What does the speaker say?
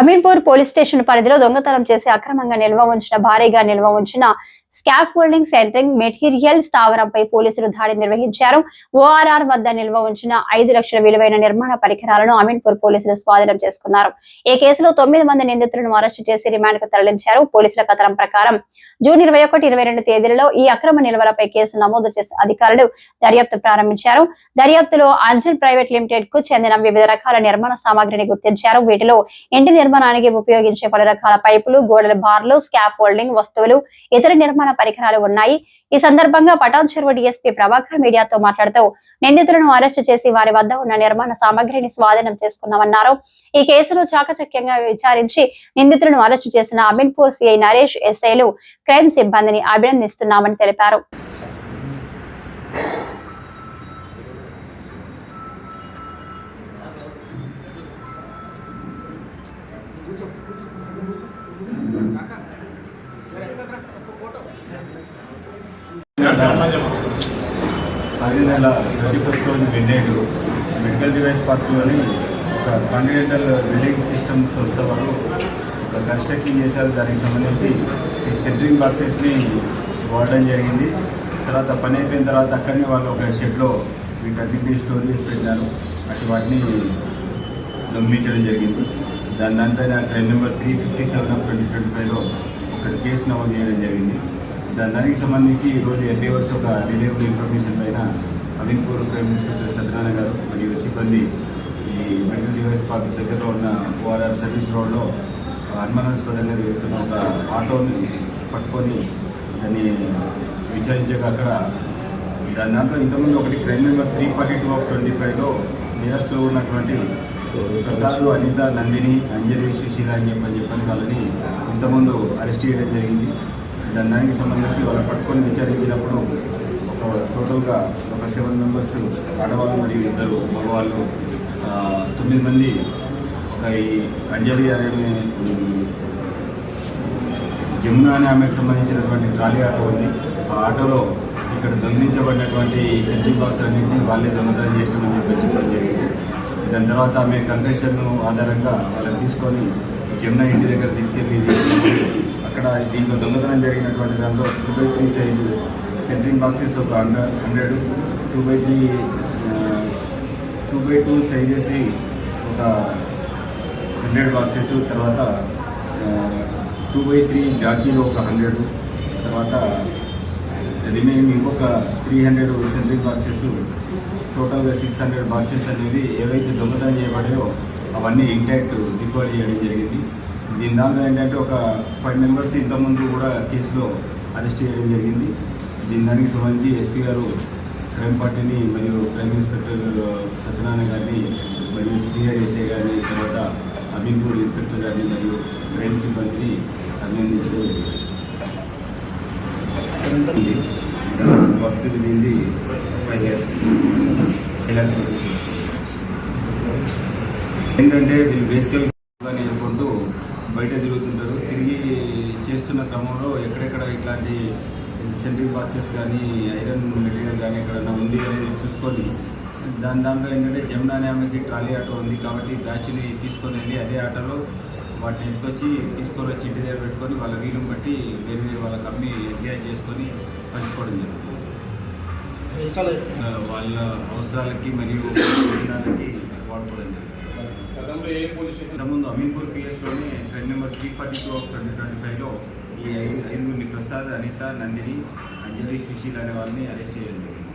Ameerpur police station పరిధిలో దొంగతనం చేసి అక్రమంగా నిల్వ ఉంచిన భారీగా నిల్వ ఉంచిన స్కాఫ్ హోల్డింగ్ సెంటరింగ్ మెటీరియల్ స్థావరంపై పోలీసులు దాడి నిర్వహించారు. ఓఆర్ఆర్ వద్ద నిల్వ ఉంచిన ఐదు లక్షల విలువైన నిర్మాణ పరికరాలను అమీన్పూర్ పోలీసులు స్వాధీనం చేసుకున్నారు. ఈ కేసులో తొమ్మిది మంది నిందితులను అరెస్టు చేసి రిమాండ్కు తరలించారు పోలీసుల కథనం ప్రకారం. జూన్ ఇరవై ఒకటి ఇరవై రెండు తేదీలలో ఈ అక్రమ నిల్వలపై కేసు నమోదు చేసి అధికారులు దర్యాప్తు ప్రారంభించారు. దర్యాప్తులో అంజల్ ప్రైవేట్ లిమిటెడ్కు చెందిన వివిధ రకాల నిర్మాణ సామాగ్రిని గుర్తించారు. వీటిలో ఇంటి నిర్మాణానికి ఉపయోగించే పలు రకాల పైపులు గోడల బార్లు స్కాప్ హోల్డింగ్ వస్తువులు ఇతర నిర్మాణ పరికరాలు ఉన్నాయి. ఈ సందర్భంగా పటాన్ చెరువు డిఎస్పీ ప్రభాకర్ మీడియాతో మాట్లాడుతూ నిందితులను అరెస్టు చేసి వారి వద్ద ఉన్న నిర్మాణ సామగ్రిని స్వాధీనం చేసుకున్నామన్నారు. ఈ కేసులో చాకచక్యంగా విచారించి నిందితులను అరెస్టు చేసిన అమీన్పూర్ సిఐ నరేష్ ఎస్ఐలు క్రైమ్ సిబ్బందిని అభినందిస్తున్నామని తెలిపారు. పది నెల ట్వంటీ ఫస్ట్ రోజు మిడ్నైట్ మెడికల్ డివైస్ పార్క్లోని ఒక కాంటినెంటల్ బిల్డింగ్ సిస్టమ్ సంస్థ వాళ్ళు ఒక కన్స్ట్రక్షన్ చేశారు. దానికి సంబంధించి ఈ సెంట్రింగ్ బాక్సెస్ని వాడడం జరిగింది. తర్వాత పని అయిపోయిన తర్వాత అక్కడనే వాళ్ళు ఒక షెడ్లో వీటన్నింటినీ స్టోర్ చేసి పెట్టినారు. అటు వాటిని దొంగిలించడం జరిగింది. దాని దానిపైన train number three fifty seven of twenty twenty ఫైవ్లో ఒక కేసు నమోదు చేయడం జరిగింది. దానికి సంబంధించి ఈరోజు ఎన్డీ వర్స్ ఒక రిలేబుల్ ఇన్ఫర్మేషన్ పైన అమీన్పూర్ క్రైమ్ ఇన్స్పెక్టర్ సత్యనారాయణ గారు మరియు సిబ్బంది ఈ మెడికల్ డివైస్ పార్క్ దగ్గరలో ఉన్న ఓఆర్ఆర్ సర్వీస్ రోడ్లో అనుమానాస్పదంగా వెళ్తున్న ఒక ఆటోని పట్టుకొని దాన్ని విచారించాక అక్కడ దాని దాంట్లో ఇంతకుముందు ఒకటి crime number three forty two of twenty ఫైవ్లో నిరస్తులు ఉన్నటువంటి ప్రసాద్ అనిత నందిని అంజలి సుశీల అని చెప్పని చెప్పని వాళ్ళని ఇంతకుముందు అరెస్ట్ చేయడం జరిగింది. దాని దానికి సంబంధించి వాళ్ళు పట్టుకొని విచారించినప్పుడు ఒక టోటల్గా ఒక సెవెన్ మెంబర్స్ ఆడవాళ్ళు మరియు ఇద్దరు మగవాళ్ళు తొమ్మిది మంది ఒక ఈ అంజలి అనే జమున అనే ఆమెకు సంబంధించినటువంటి ట్రాలీ ఆటో ఉంది. ఆ ఆటోలో ఇక్కడ దొంగిలించబడినటువంటి సెంట్రింగ్ బాక్స్ అన్నింటినీ వాళ్ళే దొంగతనం చేస్తామని చెప్పి చెప్పడం జరిగింది. దాని తర్వాత ఆమె కన్ఫెషన్ ఆధారంగా వాళ్ళని తీసుకొని జమున ఇంటి దగ్గర తీసుకెళ్ళి దీంట్లో దొంగతనం జరిగినటువంటి దాంట్లో two by three size centring boxes ఒక hundred hundred two by three two by two sizes ఒక హండ్రెడ్ బాక్సెస్ తర్వాత టూ బై త్రీ జాకీలో ఒక హండ్రెడ్ తర్వాత రిమైనింగ్ ఇంకొక త్రీ హండ్రెడ్ సెంట్రింగ్ బాక్సెస్ టోటల్గా సిక్స్ హండ్రెడ్ బాక్సెస్ అనేది ఏవైతే దొంగతనం చేయబడాయో అవన్నీ ఇంటాక్ట్ రికవర్ చేయడం జరిగింది. దీని దాంట్లో ఏంటంటే ఒక ఫైవ్ మెంబర్స్ ఇంతకుముందు కూడా కేసులో అరెస్ట్ చేయడం జరిగింది దీని దానికి సంబంధించి ఎస్పీ గారు క్రైమ్ పార్టీని మరియు క్రైమ్ ఇన్స్పెక్టర్ సత్యనారాయణ గారిని మరియు శ్రీహరి ఎస్ఐ గారిని తర్వాత అమీన్పూర్ ఇన్స్పెక్టర్ గారిని మరియు క్రైమ్ సిబ్బందిని అభినందించడం జరిగింది. వర్క్ దీనిది ఫైవ్ ఇయర్స్ ఏంటంటే వీళ్ళు బేసికల్ బయట తిరుగుతుంటారు. తిరిగి చేస్తున్న క్రమంలో ఎక్కడెక్కడ ఇట్లాంటి సెంట్రింగ్ బాక్సెస్ కానీ ఐరన్ మెటీరియల్ కానీ ఎక్కడన్నా ఉంది అనేది చూసుకొని దాని దాంట్లో ఏంటంటే జమున అనే ఆమెకి ట్రాలీ ఆటో ఉంది కాబట్టి బ్యాచ్ని తీసుకొని వెళ్ళి అదే ఆటోలో వాటిని ఎత్తుకొచ్చి తీసుకొని వచ్చి ఇంటి దగ్గర పెట్టుకొని వాళ్ళ వీలుని బట్టి వేరు వేరు వాళ్ళకి అమ్మి ఎంజాయ్ చేసుకొని పంచుకోవడం జరుగుతుంది. వాళ్ళ అవసరాలకి మరియు ప్రయోజనాలకి వాడుకోవడం జరుగుతుంది గతంలో ఏ పోలీస్ స్టేషన్ ఇంతకుముందు Ameenpur పిఎస్లోనే train number three forty two of twenty twenty ఫైవ్లో. ఈ ఐదు ఐదుగురిని ప్రసాద్ అనిత నందిని అంజలి సుశీల్ అనే వాళ్ళని అరెస్ట్ చేయడం జరిగింది.